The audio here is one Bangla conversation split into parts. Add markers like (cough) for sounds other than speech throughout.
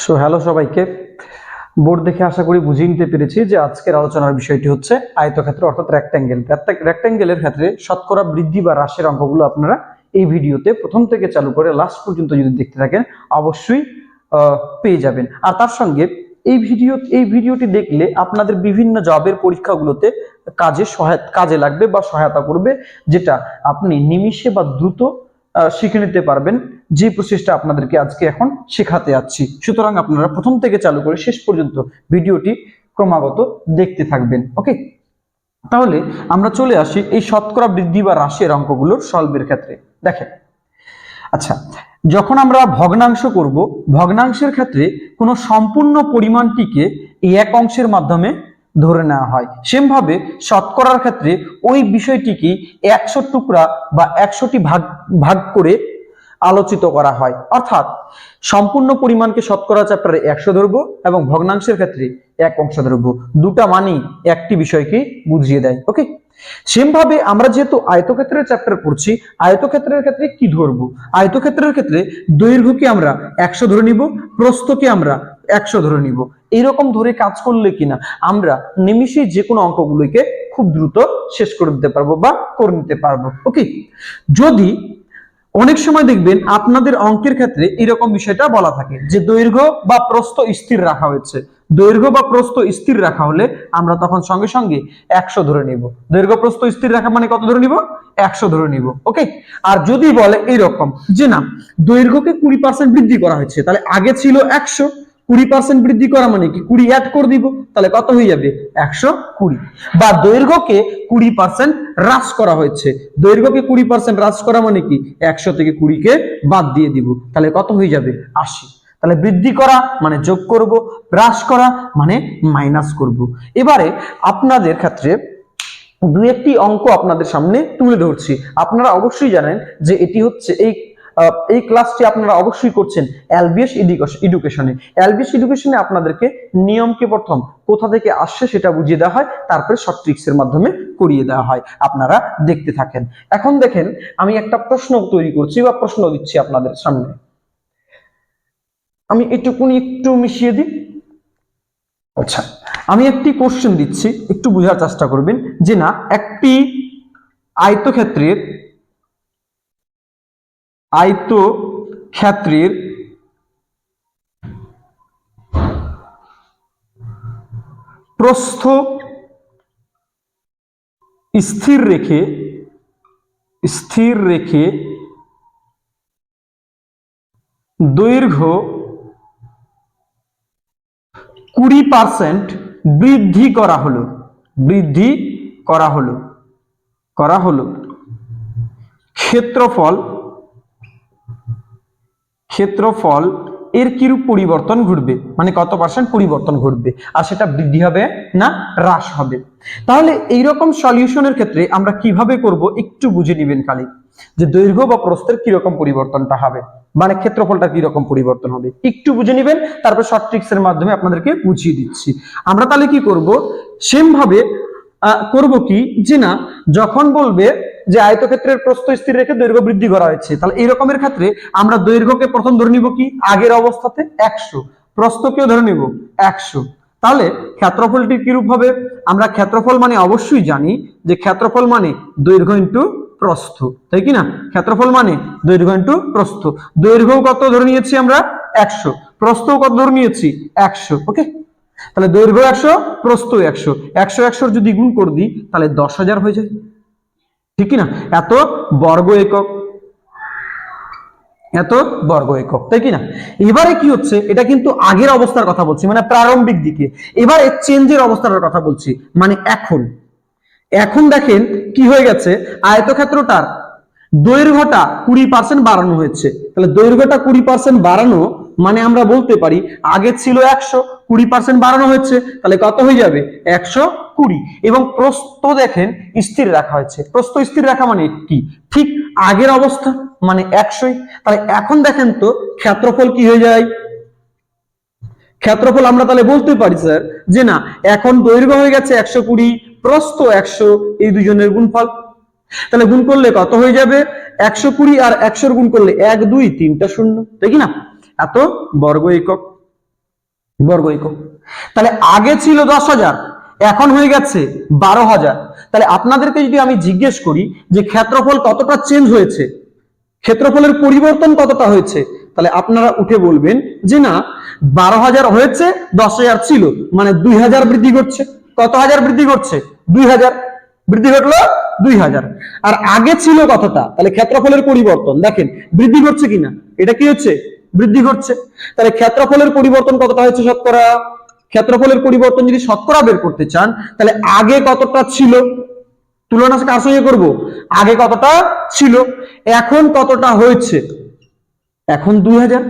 সো হ্যালো সবাইকে। বোর্ড দেখে আশা করি বুঝিয়ে নিতে পেরেছি যে আজকের আলোচনার বিষয়টি হচ্ছে আয়তক্ষেত্র অর্থাৎ রেক্ট্যাঙ্গেল রেক্ট্যাঙ্গেলের ক্ষেত্রে শতকরা বৃদ্ধি বা হ্রাসের অঙ্কগুলো আপনারা এই ভিডিওতে প্রথম থেকে চালু করে লাস্ট পর্যন্ত যদি দেখতে থাকেন, অবশ্যই পেয়ে যাবেন। আর তার সঙ্গে এই ভিডিও এই ভিডিওটি দেখলে আপনাদের বিভিন্ন জবের পরীক্ষাগুলোতে কাজে সহায়তা কাজে লাগবে বা সহায়তা করবে, যেটা আপনি নিমিষে বা দ্রুত শিখে নিতে পারবেন। যে প্রসেসটা আপনাদেরকে আজকে এখন শেখাতে যাচ্ছি। সুতরাং আপনারা প্রথম থেকে চালু করে শেষ পর্যন্ত ভিডিওটি ক্রমাগত দেখতে থাকবেন ওকে তাহলে আমরা চলে আসি এই শতকরা বৃদ্ধি বা হ্রাসের অঙ্কগুলোর সলভের ক্ষেত্রে। দেখেন আচ্ছা যখন আমরা ভগ্নাংশ করব, ভগ্নাংশের ক্ষেত্রে কোনো সম্পূর্ণ পরিমাণটিকে এক অংশের মাধ্যমে ধরে নেওয়া হয়। সেমভাবে শতকরার ক্ষেত্রে ওই বিষয়টিকে একশো টুকরা বা একশোটি ভাগ ভাগ করে আলোচিত করা হয়। অর্থাৎ সম্পূর্ণ পরিমাণকে শতকরা চ্যাপ্টারে একশো ধরবো এবং ভগ্নাংশের ক্ষেত্রে এক অংশ ধরবো দুটা মানই একটি বিষয়কে বুঝিয়ে দেয়। ওকে সেম ভাবে আমরা যেহেতু আয়তক্ষেত্রের চ্যাপ্টার পড়ছি, আয়তক্ষেত্রের ক্ষেত্রে কি ধরবো? আয়তক্ষেত্রের ক্ষেত্রে দৈর্ঘ্যকে আমরা একশো ধরে নিব, প্রস্থকে আমরা একশো ধরে নিব। এইরকম ধরে কাজ করলে কিনা আমরা নিমিষেই যে কোনো অঙ্কগুলিকে খুব দ্রুত শেষ করে দিতে পারব বা করে নিতে পারব। ওকে যদি অনেক সময় দেখবেন আপনাদের অঙ্কের ক্ষেত্রে এরকম বিষয়টা বলা থাকে যে দৈর্ঘ্য বা প্রস্থ স্থির রাখা হয়েছে। দৈর্ঘ্য বা প্রস্থ স্থির রাখা হলে আমরা তখন সঙ্গে সঙ্গে একশো ধরে নিব। দৈর্ঘ্য, প্রস্থ স্থির রাখা মানে কত ধরে নিব? একশো ধরে নিব ওকে আর যদি বলে এরকম যে না, দৈর্ঘ্যকে কুড়ি পার্সেন্ট বৃদ্ধি করা হয়েছে, তাহলে আগে ছিল একশো কুড়ি পার্সেন্ট বৃদ্ধি করা মানে কি? কুড়ি অ্যাড করে দিব, তাহলে কত হয়ে যাবে? একশো কুড়ি। বা দৈর্ঘ্যকে কুড়ি পার্সেন্ট হ্রাস করা হয়েছে। দৈর্ঘ্যকে কুড়ি পার্সেন্ট হ্রাস করা মানে কি? একশো থেকে কুড়িকে বাদ দিয়ে দিব, তাহলে কত হয়ে যাবে? আশি। তাহলে বৃদ্ধি করা মানে যোগ করব, হ্রাস করা মানে মাইনাস করব। এবারে আপনাদের ক্ষেত্রে দু একটি অঙ্ক আপনাদের সামনে তুলে ধরছি। আপনারা অবশ্যই জানেন যে এটি হচ্ছে এই এই ক্লাসটি আপনারা অবশ্যই করছেন এলবিএস এডুকেশনে এলবিএস এডুকেশনে আপনাদেরকে নিয়মকে প্রথম? কোথা থেকে আসছে সেটা বুঝিয়ে দেওয়া হয়, তারপরে শর্ট ট্রিক্সের মাধ্যমে করিয়ে দেওয়া হয়। আপনারা দেখতে থাকেন। এখন দেখেন, আমি একটা প্রশ্ন তৈরি করছি বা প্রশ্ন দিচ্ছি আপনাদের সামনে। আমি এটুকুনি একটু মিশিয়ে দিই। আচ্ছা আমি একটি কোশ্চেন দিচ্ছি, একটু বোঝার চেষ্টা করবেন যে না, একটি আয়তক্ষেত্রের আয়তক্ষেত্রের প্রস্থ স্থির রেখে স্থির রেখে দৈর্ঘ্য কুড়ি পার্সেন্ট বৃদ্ধি করা হলো, বৃদ্ধি করা হলো করা হলো। ক্ষেত্রফল ক্ষেত্রফল এর কিরূপ পরিবর্তন ঘটবে? মানে কত পার্সেন্ট পরিবর্তন ঘটবে? আর সেটা বৃদ্ধি হবে না হ্রাস হবে? তাহলে এইরকম সলিউশনের ক্ষেত্রে আমরা কীভাবে করব একটু বুঝে নিবেন খালি। যে দৈর্ঘ্য বা প্রস্থের কীরকম পরিবর্তনটা হবে? মানে ক্ষেত্রফলটা কীরকম পরিবর্তন হবে? একটু বুঝে নিবেন তারপর শর্ট ট্রিক্স এর মাধ্যমে আপনাদেরকে বুঝিয়ে দিচ্ছি। আমরা তাহলে কি করব? সেম ভাবে আহ, করব কি? যে না যখন বলবে যে আয়তক্ষেত্রের প্রস্থ স্থির রেখে দৈর্ঘ্য বৃদ্ধি করা হয়েছে। তাহলে এই রকমের ক্ষেত্রে আমরা দৈর্ঘ্যকে প্রথম ধরে নিব কি? আগের অবস্থাতে একশো। প্রস্থকেও ধরে নিব একশো। তাহলে ক্ষেত্রফলটি কিরূপ হবে? আমরা ক্ষেত্রফল মানে অবশ্যই জানি যে ক্ষেত্রফল মানে দৈর্ঘ্য ইন্টু প্রস্থ। তাই কি না? ক্ষেত্রফল মানে দৈর্ঘ্য ইন্টু প্রস্থ। দৈর্ঘ্য কত ধরে নিয়েছি আমরা? একশো। প্রস্থ কত ধরে নিয়েছি? একশো। ওকে? তাহলে দৈর্ঘ্য একশো প্রস্থ একশো। একশো একশোর যদি গুণ করে দিই, তাহলে দশ হাজার হয়ে যায়। ঠিক না এত বর্গ একক। এত বর্গ একক, তাই কি এবারে কি হচ্ছে? এটা কিন্তু আগের অবস্থার কথা বলছি মানে প্রারম্ভিক দিকে। এবারে চেঞ্জের অবস্থার কথা বলছি মানে এখন। এখন দেখেন কি হয়ে গেছে? আয়তক্ষেত্রটার দৈর্ঘ্যটা কুড়ি পার্সেন্ট বাড়ানো হয়েছে। তাহলে দৈর্ঘ্যটা কুড়ি পার্সেন্ট বাড়ানো মানে আমরা বলতে পারি, আগে ছিল একশো কুড়ি পার্সেন্ট বাড়ানো হয়েছে তাহলে কত হয়ে যাবে? একশো কুড়ি। এবং প্রস্থ দেখেন, স্থির রাখা হয়েছে। প্রস্থ স্থির রাখা মানে কি? ঠিক আগের অবস্থা মানে একশোই। তাহলে এখন দেখেন তো, ক্ষেত্রফল কি হয়ে যায়? ক্ষেত্রফল আমরা তাহলে বলতে পারি, স্যার, যে না, এখন দৈর্ঘ্য হয়ে গেছে একশো কুড়ি, প্রস্থ একশো, এই দুজনের গুণফল। তাহলে গুণ করলে কত হয়ে যাবে? একশো কুড়ি আর একশোর গুণ করলে এক, দুই, তিনটা শূন্য। তাই কি না? এত বর্গ একক। বর্গ একক। তাহলে আগে ছিল দশ হাজার, এখন হয়ে গেছে বারো হাজার। তাহলে আপনাদেরকে যদি আমি জিজ্ঞেস করি যে ক্ষেত্রফল কতটা চেঞ্জ হয়েছে, ক্ষেত্রফলের পরিবর্তন কতটা হয়েছে, তাহলে আপনারা উঠে বলবেন যে না, বারো হাজার হয়েছে, দশ হাজার ছিল মানে দুই হাজার বৃদ্ধি করছে। কত হাজার বৃদ্ধি করছে? দুই হাজার। বৃদ্ধি ঘটলো দুই হাজার। আর আগে ছিল কতটা? তাহলে ক্ষেত্রফলের পরিবর্তন। দেখেন, বৃদ্ধি ঘটছে কিনা? এটা কি হচ্ছে? বৃদ্ধি ঘটছে। তাহলে ক্ষেত্রফলের পরিবর্তন কতটা হয়েছে শতকরা? ক্ষেত্রফলের পরিবর্তন যদি শতকরা বের করতে চান, তাহলে আগে কতটা ছিল? তুলনা কার সঙ্গে করব? আগে কতটা ছিল? এখন কতটা হয়েছে? এখন দুই হাজার।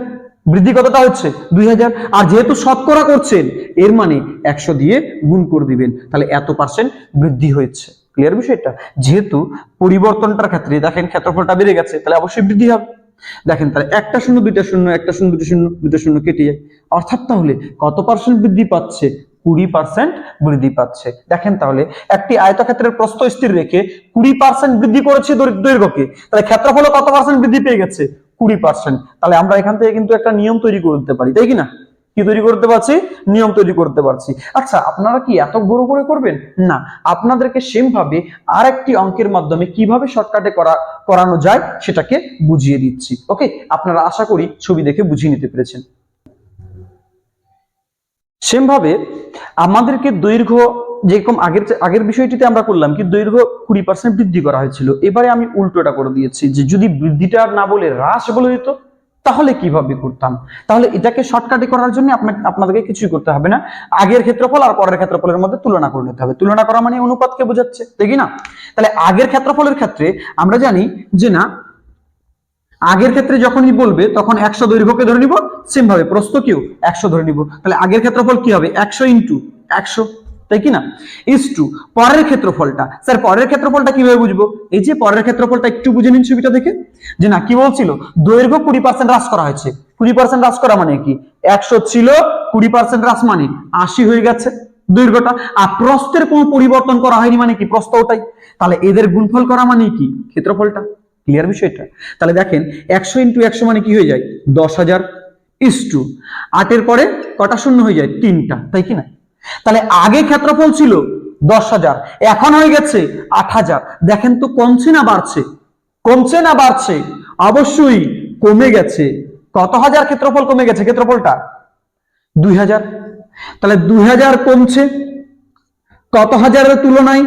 বৃদ্ধি কতটা হচ্ছে? দুই হাজার। আর যেহেতু শতকরা করছেন, এর মানে একশো দিয়ে গুণ করে দিবেন। তাহলে এত পার্সেন্ট বৃদ্ধি হয়েছে। ক্লিয়ার বিষয়টা? যেহেতু পরিবর্তনটার ক্ষেত্রে দেখেন ক্ষেত্রফলটা বেড়ে গেছে, তাহলে অবশ্যই বৃদ্ধি হবে। দেখেন তাহলে একটা শূন্য, দুইটা শূন্য, একটা শূন্য দুটো শূন্য দুটো শূন্য কেটে যায়। অর্থাৎ তাহলে কত পার্সেন্ট বৃদ্ধি পাচ্ছে? কুড়ি পার্সেন্ট বৃদ্ধি পাচ্ছে। দেখেন তাহলে একটি আয়তক্ষেত্রের প্রস্থ স্থির রেখে কুড়ি পার্সেন্ট বৃদ্ধি করেছে দৈর্ঘ্যকে। তাহলে ক্ষেত্রফলে কত পার্সেন্ট বৃদ্ধি পেয়ে গেছে? কুড়ি পার্সেন্ট তাহলে আমরা এখান থেকে কিন্তু একটা নিয়ম তৈরি করে দিতে পারি, তাই কি না? কি তৈরি করতে পারছি? নিয়ম তৈরি করতে পারছি। আচ্ছা আপনারা কি এত বড় করে করবেন? না, আপনাদেরকে সেম ভাবে আর একটি অঙ্কের মাধ্যমে কীভাবে শর্টকাটে করা, করানো যায় সেটাকে বুঝিয়ে দিচ্ছি। ওকে? আপনারা আশা করি ছবি দেখে বুঝিয়ে নিতে পেরেছেন। আমাদেরকে দৈর্ঘ্য যেরকম আগের আগের বিষয়টিতে আমরা করলাম কি দৈর্ঘ্য কুড়ি পার্সেন্ট বৃদ্ধি করা হয়েছিল। এবারে আমি উল্টোটা করে দিয়েছি যে যদি বৃদ্ধিটা না বলে হ্রাস বলে দিত তাহলে কীভাবে করতাম তাহলে এটাকে শর্টকাটে করার জন্য আপনাকে, আপনাদেরকে কিছুই করতে হবে না। আগের ক্ষেত্রফল আর পরের ক্ষেত্রফলের মধ্যে তুলনা করে নিতে হবে। তুলনা করা মানে অনুপাতকে বোঝাচ্ছে দেখি না? তাহলে আগের ক্ষেত্রফলের ক্ষেত্রে আমরা জানি যে না, আগের ক্ষেত্রে যখনই বলবে তখন একশো দৈর্ঘ্যকে ধরে নিব সেম ভাবে প্রস্থ কেউ একশো ধরে নিব। তাহলে আগের ক্ষেত্রফল কি হবে? একশো ইন্টু একশো তাই কি না? ইস টু পরের ক্ষেত্রফলটা। স্যার, পরের ক্ষেত্রফলটা কীভাবে বুঝব? এই যে পরের ক্ষেত্রফলটা একটু বুঝে নিন ছবিটা দেখে। যে না, কি বলছিল? দৈর্ঘ্য কুড়ি পার্সেন্ট হ্রাস করা হয়েছে। কুড়ি পার্সেন্ট হ্রাস করা মানে কি? একশো ছিল, কুড়ি পার্সেন্ট হ্রাস মানে আশি হয়ে গেছে দৈর্ঘ্যটা। আর প্রস্থের কোনো পরিবর্তন করা হয়নি মানে কি? প্রস্থ ওটাই। তাহলে এদের গুণফল করা মানে কি? ক্ষেত্রফলটা। ক্লিয়ার বিষয়টা? তাহলে দেখেন, একশো ইন্টু একশো মানে কি হয়ে যায়? দশ হাজার। ইস টু আটের পরে কটা শূন্য হয়ে যায়? তিনটা। তাই কি না? তাহলে আগে ক্ষেত্রফল ছিল দশ হাজার, এখন হয়ে গেছে আট হাজার। দেখেন তো কমছে না বাড়ছে? কমছে না বাড়ছে? অবশ্যই কমে গেছে। কত হাজার ক্ষেত্রফল কমে গেছে? ক্ষেত্রফলটা দুই হাজার। তাহলে দুই হাজার কমছে। কত হাজারের তুলনায়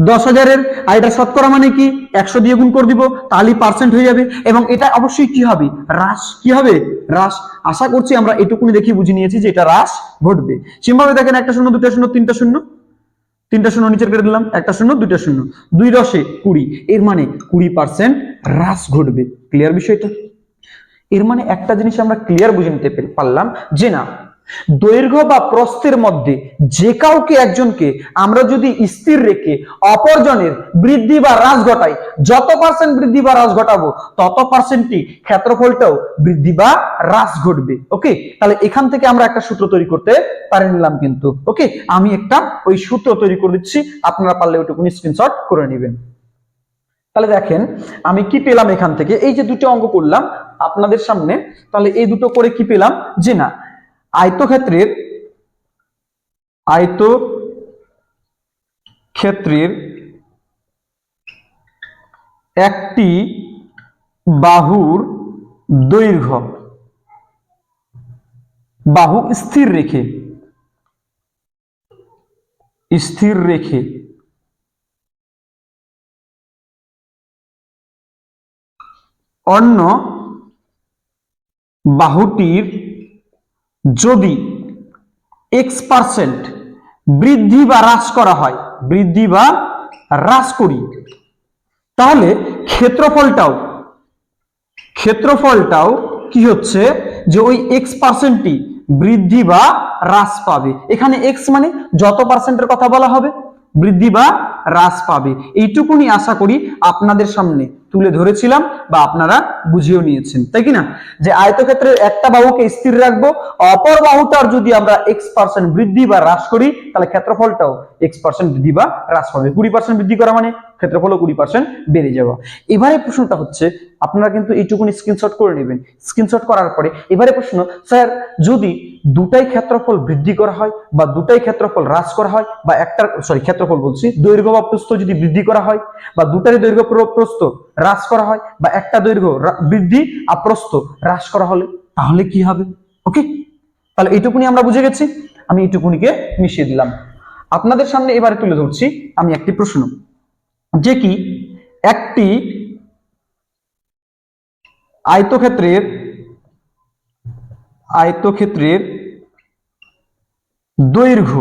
দশ হাজারের আর এটা শতকরা মানে কি? একশো দিয়ে গুণ করে দিব, তাহলেই পার্সেন্ট হয়ে যাবে। এবং এটা অবশ্যই কি হবে? হ্রাস কি হবে? হ্রাস। আশা করছি আমরা এটুকুনি দেখি বুঝে নিয়েছি যে এটা হ্রাস ঘটবে। সেভাবে দেখেন, একটা শূন্য দুটা শূন্য, তিনটা শূন্য। তিনটা শূন্য নিচের করে দিলাম, একটা শূন্য, দুইটা শূন্য। দুই দশে কুড়ি, এর মানে কুড়ি পার্সেন্ট হ্রাস ঘটবে। ক্লিয়ার বিষয়টা? এর মানে একটা জিনিস আমরা ক্লিয়ার বুঝে নিতে পারলাম যে না দৈর্ঘ্য বা প্রস্থের মধ্যে যে কাউকে একজনকে আমরা যদি স্থির রেখে অপরজনের বৃদ্ধি বা হ্রাস ঘটাই, যত পার্সেন্ট বৃদ্ধি বা হ্রাস ঘটাবো, তত পার্সেন্টই ক্ষেত্রফলটাও বৃদ্ধি বা হ্রাস ঘটবে। ওকে তাহলে এখান থেকে আমরা একটা সূত্র তৈরি করতে পারে নিলাম কিন্তু। ওকে আমি একটা ওই সূত্র তৈরি করে দিচ্ছি, আপনারা পারলে ওইটুকুনি স্ক্রিনশট করে নেবেন। তাহলে দেখেন, আমি কি পেলাম এখান থেকে? এই যে দুটো অঙ্ক করলাম আপনাদের সামনে, তাহলে এই দুটো করে কি পেলাম? যে না আয়তক্ষেত্রের আয়ত ক্ষেত্রের একটি বাহুর দৈর্ঘ্য। বাহু স্থির রেখে স্থির রেখে অন্য বাহুটির যদি এক্স পার্সেন্ট বৃদ্ধি বা হ্রাস করা হয়, বৃদ্ধি বা হ্রাস করি, তাহলে ক্ষেত্রফলটাও ক্ষেত্রফলটাও কি হচ্ছে? যে ওই এক্স পার্সেন্টটি বৃদ্ধি বা হ্রাস পাবে। এখানে এক্স মানে যত পার্সেন্টের কথা বলা হবে, বৃদ্ধি বা হ্রাস পাবে। এইটুকুনি আশা করি আপনাদের সামনে তুলে ধরেছিলাম বা আপনারা বুঝিয়েও নিয়েছেন, তাই কি না যে আয়তক্ষেত্রের একটা বাহুকে স্থির রাখব, অপর বাহুটার যদি আমরা এক্স পার্সেন্ট বৃদ্ধি বা হ্রাস করি, তাহলে ক্ষেত্রফলটাও এক্স পার্সেন্ট বৃদ্ধি বা হ্রাস পাবে কুড়ি পার্সেন্ট বৃদ্ধি করা মানে ক্ষেত্রফলও কুড়ি পার্সেন্ট বেড়ে যাওয়া। এবারে প্রশ্নটা হচ্ছে, আপনারা কিন্তু এইটুকুনি স্ক্রিনশট করে নেবেন। স্ক্রিনশট করার পরে এবারে প্রশ্ন, স্যার, যদি দুটাই ক্ষেত্রফল বৃদ্ধি করা হয় বা দুটাই ক্ষেত্রফল হ্রাস করা হয় বা একটা সরি ক্ষেত্রফল বলছি, দৈর্ঘ্য বা প্রস্থ যদি বৃদ্ধি করা হয় বা দুটারই দৈর্ঘ্য প্র- প্রস্থ হ্রাস করা হয় বা একটা দৈর্ঘ্য বৃদ্ধি আর প্রস্থ হ্রাস করা হলে তাহলে কি হবে? ওকে তাহলে এইটুকুনি আমরা বুঝে গেছি। আমি এইটুকুনিকে মিশিয়ে দিলাম। আপনাদের সামনে এবারে তুলে ধরছি আমি একটি প্রশ্ন। যে কি? একটি আয়তক্ষেত্রের আয়তক্ষেত্রের দৈর্ঘ্য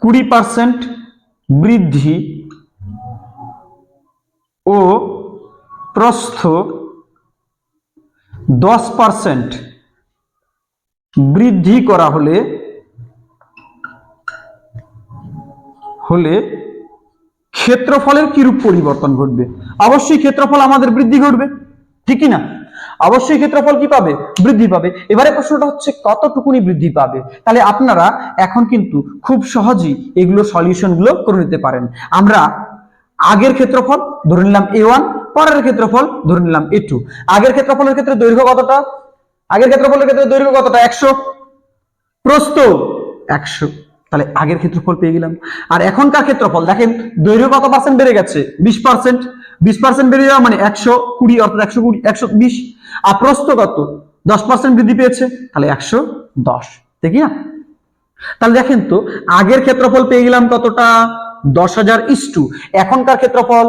কুড়ি পার্সেন্ট বৃদ্ধি ও প্রস্থ দশ পার্সেন্ট। বৃদ্ধি করা হলে হলে ক্ষেত্রফলের কিরূপ পরিবর্তন ঘটবে? অবশ্যই ক্ষেত্রফল আমাদের বৃদ্ধি ঘটবে ঠিকই না? অবশ্যই ক্ষেত্রফল কি পাবে? বৃদ্ধি পাবে। এবারে প্রশ্নটা হচ্ছে, কতটুকুনি বৃদ্ধি পাবে? তাহলে আপনারা এখন কিন্তু খুব সহজেই এগুলো সলিউশনগুলো করে নিতে পারেন। আমরা আগের ক্ষেত্রফল ধরে নিলাম এ ওয়ান পরের ক্ষেত্রফল ধরে নিলাম এ টু আগের ক্ষেত্রফলের ক্ষেত্রে দৈর্ঘ্য কতটা? আগের ক্ষেত্রফলের ক্ষেত্রে দৈর্ঘ্য কতটা? একশো। প্রস্থ একশো। তাহলে আগের ক্ষেত্রফল পেয়ে গেলাম। আর এখনকার ক্ষেত্রফল, দেখেন, দৈর্ঘ্য কত পার্সেন্ট বেড়ে গেছে? বিশ পার্সেন্ট বিশ পার্সেন্ট বেড়ে যাওয়া মানে একশো কুড়ি, অর্থাৎ একশো কুড়ি, একশো বিশ। আর প্রস্থ কত? দশ পার্সেন্ট বৃদ্ধি পেয়েছে, তাহলে একশো দশ। দেখি না? তাহলে দেখেন তো, আগের ক্ষেত্রফল পেয়ে গেলাম কতটা? দশ হাজার ইস্টু এখনকার ক্ষেত্রফল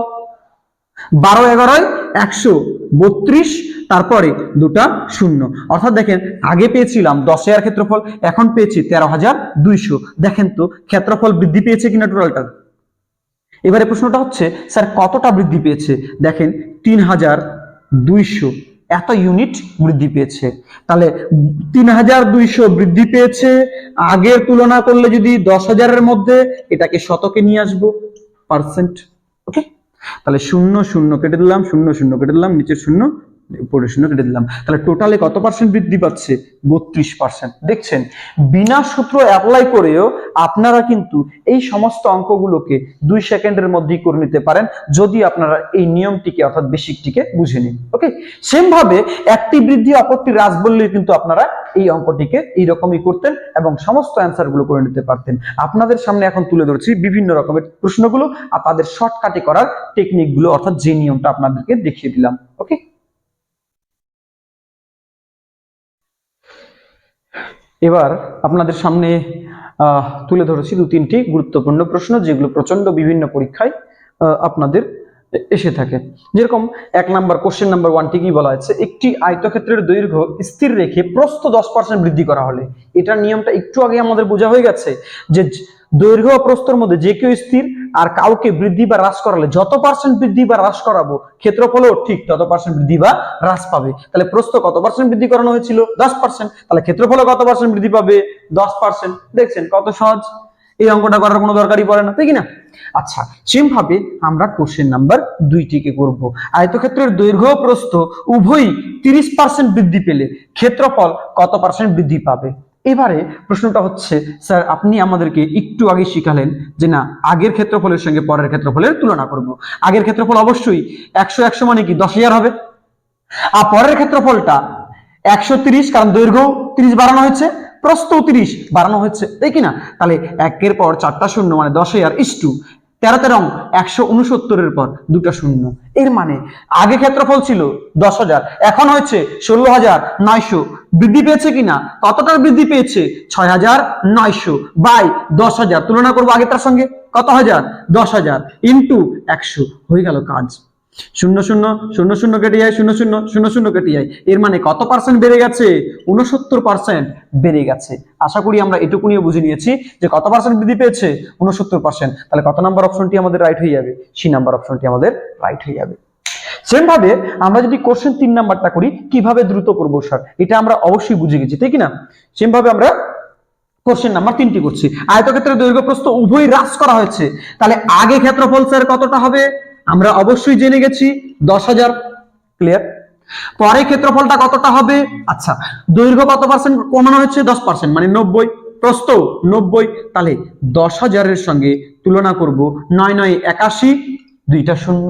বারো এগারোয় একশো। বত্রিশ, তারপরে দুটা শূন্য। অর্থাৎ দেখেন, আগে পেয়েছিলাম দশ হাজার ক্ষেত্রফল, এখন পেয়েছি তেরো হাজার দুইশো। দেখেন তো, ক্ষেত্রফল বৃদ্ধি পেয়েছে কিনা টোটালটার এবারে প্রশ্নটা হচ্ছে, স্যার, কতটা বৃদ্ধি পেয়েছে? দেখেন, তিন হাজার দুইশো। এত ইউনিট বৃদ্ধি পেয়েছে। তাহলে তিন হাজার দুইশো বৃদ্ধি পেয়েছে, আগের তুলনা করলে যদি দশ হাজারের মধ্যে এটাকে শতকে নিয়ে আসব, পার্সেন্ট, ওকে? তাহলে শূন্য শূন্য কেটে দিলাম শূন্য শূন্য কেটে দিলাম নিচের শূন্য উপরে শূন্য কেটে দিলাম। তাহলে টোটালে কত পার্সেন্ট বৃদ্ধি পাচ্ছে? বত্রিশ পার্সেন্ট দেখছেন, বিনা সূত্র অ্যাপ্লাই করেও আপনারা কিন্তু এই সমস্ত অঙ্কগুলোকে দুই সেকেন্ডের মধ্যেই করে নিতে পারেন, যদি আপনারা এই নিয়মটিকে অর্থাৎ বেসিকটিকে বুঝে নিন। ওকে সেম ভাবে একটি বৃদ্ধি অপরটি হ্রাস বললে কিন্তু আপনারা এই অঙ্কটিকে এইরকমই করতেন এবং সমস্ত অ্যান্সারগুলো করে নিতে পারতেন। আপনাদের সামনে এখন তুলে ধরছি বিভিন্ন রকমের প্রশ্নগুলো আর তাদের শর্টকাটে করার টেকনিকগুলো অর্থাৎ যে নিয়মটা আপনাদেরকে দেখিয়ে দিলাম। ওকে এবার আপনাদের সামনে তুলে ধরেছি দু তিনটি গুরুত্বপূর্ণ প্রশ্ন, যেগুলো প্রচণ্ড বিভিন্ন পরীক্ষায় আপনাদের এসে থাকে। যেরকম এক নাম্বার কোশ্চেন নাম্বার ওয়ানটি কি বলা আছে? একটি আয়তক্ষেত্রের দৈর্ঘ্য স্থির রেখে প্রস্থ দশ পার্সেন্ট বৃদ্ধি করা হলে। এটার নিয়মটা একটু আগে আমাদের বোঝা হয়ে গেছে যে দৈর্ঘ্য ও প্রস্থর মধ্যে যে কেউ স্থির আর কাউকে বৃদ্ধি বা হ্রাস করালে যত পার্সেন্ট বৃদ্ধি বা হ্রাস করাবো, ক্ষেত্রফলও ঠিক তত পার্সেন্ট বৃদ্ধি বা হ্রাস পাবে। তাহলে প্রস্থ কত পার্সেন্ট বৃদ্ধি করানো হয়েছিল? দশ পার্সেন্ট তাহলে ক্ষেত্রফলও কত পার্সেন্ট বৃদ্ধি পাবে? দশ পার্সেন্ট দেখছেন কত সহজ? এই অঙ্কটা করার কোনো দরকারই পড়ে না, তাই কি না আচ্ছা সেম ভাবে আমরা কোশ্চেন নাম্বার দুইটিকে করব। আয়তক্ষেত্রের দৈর্ঘ্য প্রস্থ উভয়ই তিরিশ পার্সেন্ট বৃদ্ধি পেলে ক্ষেত্রফল কত পার্সেন্ট বৃদ্ধি পাবে? এবারে প্রশ্নটা হচ্ছে, স্যার, আপনি আমাদেরকে একটু আগে শিখালেন যে না, আগের ক্ষেত্রফলের সঙ্গে পরের ক্ষেত্রফলের তুলনা করব। আগের ক্ষেত্রফল অবশ্যই একশো একশো মানে কি দশ হাজার হবে? আর পরের ক্ষেত্রফলটা একশো তিরিশ, কারণ দৈর্ঘ্য তিরিশ বাড়ানো হয়েছে, প্রস্থ তিরিশ বাড়ানো হয়েছে। তাই কি না? তাহলে একের পর চারটা শূন্য মানে দশ হাজার ইস্টু তেরো তেরং একশো উনসত্তরের পর দুটা শূন্য। এর মানে আগে ক্ষেত্রফল ছিল দশ হাজার, এখন হয়েছে ষোলো হাজার নয়শো। বৃদ্ধি পেয়েছে কিনা? কতটার বৃদ্ধি পেয়েছে? ছয় হাজার নয়শো। বাই দশ হাজার, তুলনা করব আগে তার সঙ্গে। কত হাজার? দশ হাজার ইন্টু একশো। হয়ে গেল কাজ। শূন্য শূন্য শূন্য শূন্য কেটে যায় শূন্য শূন্য শূন্য শূন্য কেটে যায় এর মানে কত পার্সেন্ট বেড়ে গেছে? উনসত্তর পার্সেন্ট বেড়ে গেছে। আশা করি আমরা এটুকুনিও বুঝে নিয়েছি যে কত পার্সেন্ট বৃদ্ধি পেয়েছে? উনসত্তর পার্সেন্ট তাহলে কত নাম্বার অপশনটি আমাদের রাইট হয়ে যাবে? সি নাম্বার অপশনটি আমাদের রাইট হয়ে যাবে। সেম ভাবে আমরা যদি কোশ্চেন তিন নাম্বারটা করি, কীভাবে দ্রুত করব স্যার এটা আমরা অবশ্যই বুঝে গেছি ঠিক না সেম ভাবে আমরা কোশ্চেন নাম্বার তিনটি করছি। আয়তক্ষেত্রের দৈর্ঘ্য প্রস্থ উভয় হ্রাস করা হয়েছে। তাহলে আগে ক্ষেত্রফল স্যার কতটা হবে? আমরা অবশ্যই জেনে গেছি দশ হাজার ক্লিয়ার পরে ক্ষেত্রফলটা কতটা হবে? আচ্ছা দৈর্ঘ্য কত পার্সেন্ট কমানো হচ্ছে? দশ পার্সেন্ট মানে নব্বই। প্রস্থ নব্বই। তাহলে দশ হাজারের সঙ্গে তুলনা করব নয় নয় একাশি, দুইটা শূন্য।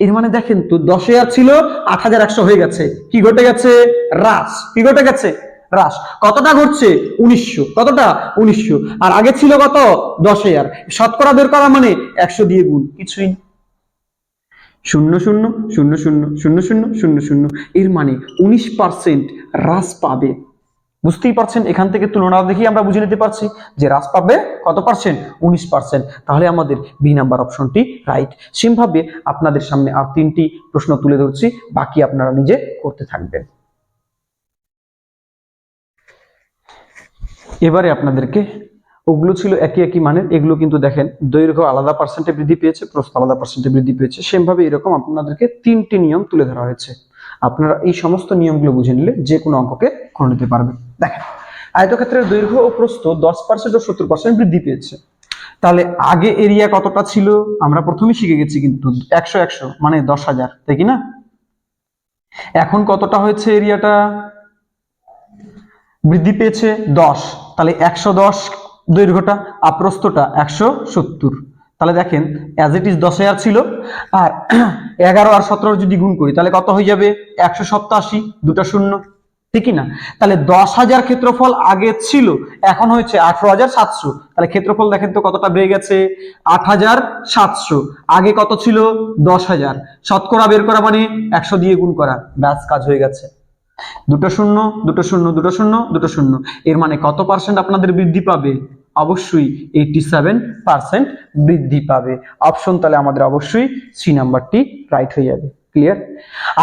এর মানে দেখেন তো, দশ হাজার ছিল, আট হাজার একশো হয়ে গেছে। কি ঘটে গেছে? হ্রাস। কি ঘটে গেছে? হ্রাস। কতটা ঘটছে? উনিশশো। কতটা? উনিশশো। আর আগে ছিল কত? দশ হাজার। শতকরা বের করা মানে একশো দিয়ে গুণ। কিছুই। শূন্য শূন্য শূন্য শূন্য শূন্য শূন্য শূন্য শূন্য, এর মানে উনিশ পার্সেন্ট হ্রাস পাবে। বুঝতেই পারছেন? এখান থেকে তুলনা দেখি আমরা বুঝে নিতে পারছি যে হ্রাস পাবে কত পার্সেন্ট উনিশ পার্সেন্ট তাহলে আমাদের বি নাম্বার অপশনটি রাইট সেমভাবে আপনাদের সামনে আর তিনটি প্রশ্ন তুলে ধরছি, বাকি আপনারা নিজে করতে থাকবেন। এবারে আপনাদেরকে ওগুলো ছিল একই একই মানের, এগুলো কিন্তু দেখেন দৈর্ঘ্য আলাদা পার্সেন্টে বৃদ্ধি পেয়েছে, প্রস্থ আলাদা পার্সেন্টে বৃদ্ধি পেয়েছে। সেমভাবে এরকম আপনাদেরকে তিনটি নিয়ম তুলে ধরা হয়েছে। আপনারা এই সমস্ত নিয়মগুলো বুঝে নিলে যে কোনো অঙ্ককে করে নিতে পারবেন। দেখেন, আয়তক্ষেত্রের দৈর্ঘ্য ও প্রস্থ দশ পার্সেন্ট ও সত্তর পার্সেন্ট বৃদ্ধি পেয়েছে। তাহলে আগে এরিয়া কতটা ছিল? আমরা প্রথমেই শিখে গেছি কিন্তু একশো একশো মানে দশ হাজার, তাই কি না? এখন কতটা হয়েছে এরিয়াটা বৃদ্ধি পেয়েছে দশ। তাহলে একশো দশ দৈর্ঘ্যটা আর প্রস্থটা একশো সত্তর। তাহলে দেখেন অ্যাজ ইট ইজ দশ হাজার ছিল, আর (clears throat) এগারো আর সতেরো যদি গুণ করি, তাহলে কত হয়ে যাবে? একশো সপ্তাশি, দুটো শূন্য। ঠিকই না? তাহলে দশ হাজার ক্ষেত্রফল আগে ছিল, এখন হয়েছে আঠারো হাজার সাতশো। তাহলে ক্ষেত্রফল দেখেন তো কতটা বেড়ে গেছে? আট হাজার সাতশো। আগে কত ছিল? দশ হাজার। শতকরা বের করা মানে একশো দিয়ে গুণ করা। ব্যাস, কাজ হয়ে গেছে। দুটো শূন্য দুটো শূন্য দুটো শূন্য দুটো শূন্য। এর মানে কত পার্সেন্ট আপনাদের বৃদ্ধি পাবে? অবশ্যই এইটি সেভেন পার্সেন্ট বৃদ্ধি পাবে। অপশন তাহলে আমাদের অবশ্যই সি নাম্বারটি রাইট হয়ে যাবে। ক্লিয়ার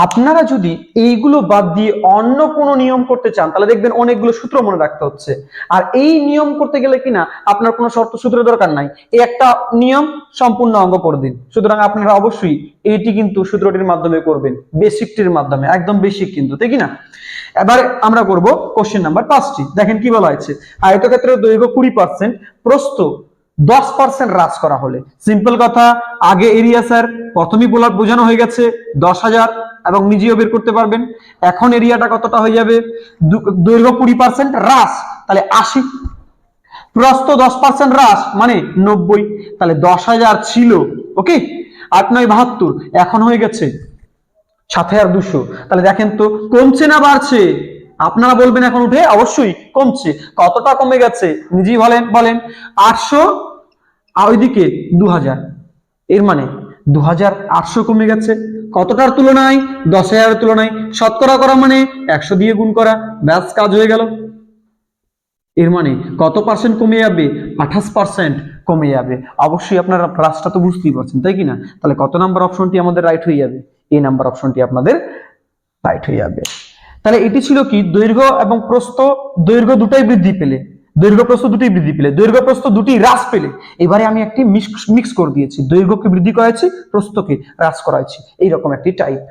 আপনারা যদি এইগুলো বাদ দিয়ে অন্য কোনো নিয়ম করতে চান, তাহলে দেখবেন অনেকগুলো সূত্র মনে রাখতে হচ্ছে। আর এই নিয়ম করতে গেলে কিনা আপনার কোনো শর্ত সূত্রের দরকার নাই। এই একটা নিয়ম সম্পূর্ণ অঙ্গ করে দিন সুতরাং আপনারা অবশ্যই এইটি কিন্তু সূত্রটির মাধ্যমে করবেন, বেসিকটির মাধ্যমে, একদম বেসিক কিন্তু, তাই কি না? এবার আমরা করব কোশ্চেন নাম্বার পাঁচটি। দেখেন কি বলা হয়েছে, আয়তক্ষেত্রের দৈর্ঘ্য কুড়ি পার্সেন্ট প্রস্থ দশ পার্সেন্ট হ্রাস করা হলে। সিম্পল কথা, আগে এরিয়া স্যার, প্রথমেই বলা বোঝানো হয়ে গেছে, দশ হাজার, এবং নিজেও বের করতে পারবেন। এখন এরিয়াটা কতটা হয়ে যাবে? দৈর্ঘ্য কুড়ি পার্সেন্ট হ্রাস, তাহলে আশি। প্রস্থ দশ পার্সেন্ট হ্রাস মানে নব্বই। তাহলে দশ হাজার ছিল ওকে আট নয় বাহাত্তর, এখন হয়ে গেছে সাত হাজার দুশো। তাহলে দেখেন তো, কমছে না বাড়ছে? আপনারা বলবেন এখন উঠে, অবশ্যই কমছে। কতটা কমে গেছে? নিজেই বলেন বলেন। আটশো ওইদিকে দু হাজার এর মানে দু হাজার আটশো কমে গেছে। কতটার তুলনায়? দশ হাজারের তুলনায় শতকরা করা মানে একশো দিয়ে গুণ করা। ব্যাস, কাজ হয়ে গেল। এর মানে কত পার্সেন্ট কমে যাবে? আঠাশ পার্সেন্ট কমে যাবে। অবশ্যই আপনারা রাশটা তো বুঝতেই পারছেন, তাই কি না? তাহলে কত নাম্বার অপশনটি আমাদের রাইট হয়ে যাবে? এই নাম্বার অপশনটি আপনাদের রাইট হয়ে যাবে। তাহলে এটি ছিল কি? দৈর্ঘ্য এবং প্রস্থ, দৈর্ঘ্য দুটাই বৃদ্ধি পেলে। দৈর্ঘ্য প্রস্থ দুটি বৃদ্ধি পেলে। দৈর্ঘ্য প্রস্থ দুটি হ্রাস পেলে। এবারে আমি একটি মিক্স করে দিয়েছি। দৈর্ঘ্যকে বৃদ্ধি করাইছি, প্রস্থকে হ্রাস করাইছি। এইরকম একটি টাইপ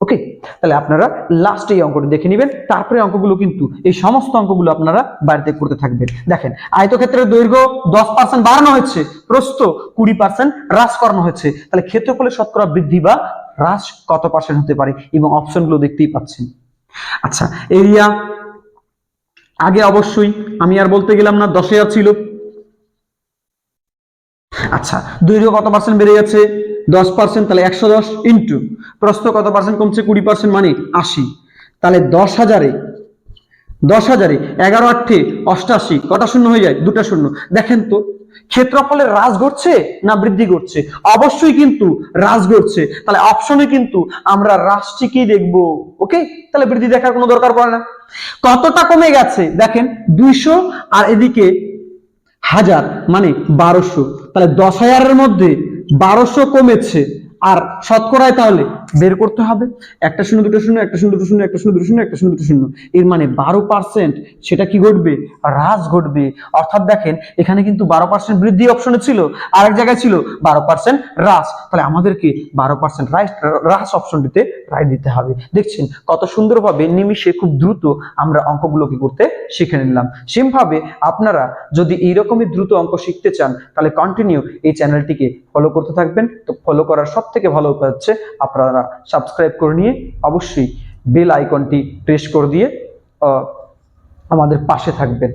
ওকে তাহলে আপনারা লাস্ট এই অঙ্কটি দেখে নেবেন। তারপরে অঙ্কগুলো কিন্তু, এই সমস্ত অঙ্কগুলো আপনারা বাড়িতে করতে থাকবেন। দেখেন, আয়তক্ষেত্রের দৈর্ঘ্য দশ পার্সেন্ট বাড়ানো হয়েছে, প্রস্থ কুড়ি পার্সেন্ট হ্রাস করানো হয়েছে। তাহলে ক্ষেত্রফলের শতকরা বৃদ্ধি বা হ্রাস কত পার্সেন্ট হতে পারে? এবং অপশনগুলো দেখতেই পাচ্ছেন। আচ্ছা এরিয়া, আগে অবশ্যই আমি আর বলতে গেলাম না, দশ হাজার ছিল। আচ্ছা দৈর্ঘ্য কত পার্সেন্ট বেড়ে যাচ্ছে? দশ পার্সেন্ট তাহলে একশো দশ ইন্টু প্রস্থ কত পার্সেন্ট কমছে? কুড়ি পার্সেন্ট মানে আশি। তাহলে দশ হাজারে দশ হাজারে, এগারো আটে, অষ্টাশি, কটা শূন্য হয়ে যায়? দুটা শূন্য। দেখেন তো, ক্ষেত্রফলের হ্রাস ঘটছে না বৃদ্ধি ঘটছে? অবশ্যই কিন্তু হ্রাস ঘটছে। তাহলে অপশনে কিন্তু আমরা হ্রাসটিকেই দেখব ওকে তাহলে বৃদ্ধি দেখার কোনো দরকার পড়ে না। কতটা কমে গেছে? দেখেন, দুইশো আর এদিকে হাজার মানে বারোশো। তাহলে দশ হাজারের মধ্যে বারোশো কমেছে। আর শতকরায় তাহলে? বের করতে হবে। একটা শূন্য, দুটো শূন্য, একটা শূন্য, দুটো শূন্য, একটা শূন্য, দুটো শূন্য, একটা শূন্য, দুটো শূন্য। এর মানে বারো পার্সেন্ট সেটা কি ঘটবে? হ্রাস ঘটবে। অর্থাৎ দেখেন, এখানে কিন্তু বারো পার্সেন্ট বৃদ্ধি অপশনে ছিল আর এক জায়গায় ছিল বারো পার্সেন্ট হ্রাস। তাহলে আমাদেরকে বারো পার্সেন্ট হ্রাস অপশনটিতে রায় দিতে হবে। দেখছেন, কত সুন্দরভাবে নিমিষে খুব দ্রুত আমরা অঙ্কগুলোকে করতে শিখে নিলাম। সেমভাবে আপনারা যদি এইরকমই দ্রুত অঙ্ক শিখতে চান, তাহলে কন্টিনিউ এই চ্যানেলটিকে ফলো করতে থাকবেন। তো ফলো করার সব থেকে ভালো উপায় হচ্ছে আপনারা সাবস্ক্রাইব করে নিয়ে অবশ্যই বেল আইকনটি প্রেস করে দিয়ে আমাদের পাশে থাকবেন।